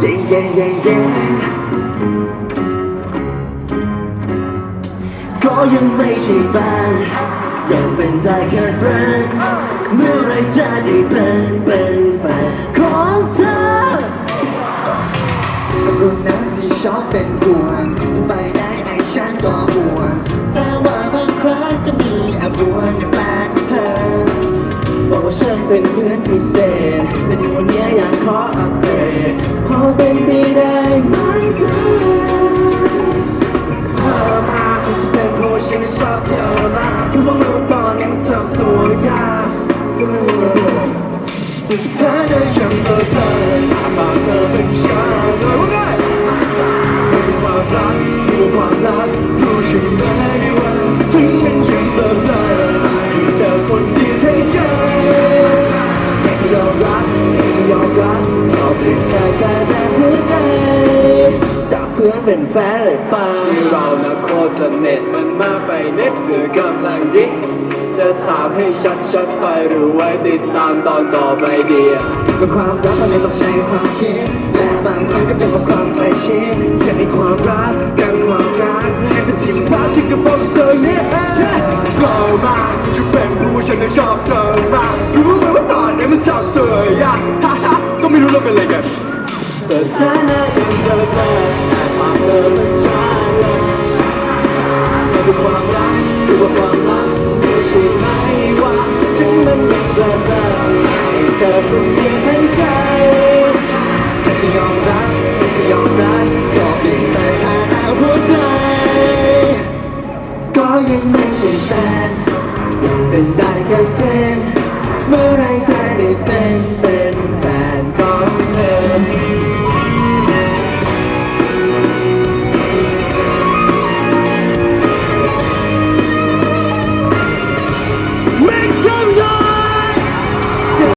เย่เย่เย่ก็ยังไม่ใช่แฟนยังเป็นได้แค่เพื่อนเมื่อไรจะได้เป็นเป็นแฟนของเธอคนนั้นที่ชอบเป็นห่วงจะไปไหนไหนฉันก็ห่วงแต่ว่าบางครั้งก็มีแอบวนในแฟนเธอบอกว่าฉันเป็นเพื่อนพิเศษแต่ในวันนี้อยากขออัป เป็นไปได้ไหมเธอเธอมาคงจะเป็นเพราะว่าฉันไม่ชอบเธอมากคือว่าเมื่อตอนนี้มันทำตัวยากสุดท้ายก็ยังเลิกเลยมาเธอเป็นชายเลยว่าไงความรักความรักรู้ใช่ไหม เราเปลี่ยนสายแต่หัวใจ จากเพื่อนเป็นแฟนเลยป่าเรานะโคตรสนิทมันมากไปนิดหรือกำลังดิจะถามให้ชัดๆไปหรือไว้ติดตามตอนต่อไปเดียวก็ความรักมันไม่ต้องใช้ความคิดและบางครั้งก็เป็นเพราะความใกล้ชิดแค่ในความรักกันความรักจะให้เป็นทีมพาที่กระบอกเซอร์เนี่ยก็มากจะเป็นผู้ฉันได้ชอบเธอมากรู้ไหมว่าตอนนี้มันชอบเธอยาก ไม่รู้เราเป็นอะไรกันสถานะยังเดิมเลยแต่ความเธอมันช้าลงไม่เป็นความรักหรือว่าความรักไม่ใช่ไหมว่าถึงมันยังเดิมเลยให้เธอคนเดียวทั้งใจแค่จะยอมรับแค่จะยอมรับก็เพียงสายตาดาวหัวใจ ก็ยังไม่ใช่แฟนยังเป็นได้แค่เพื่อนเมื่อไร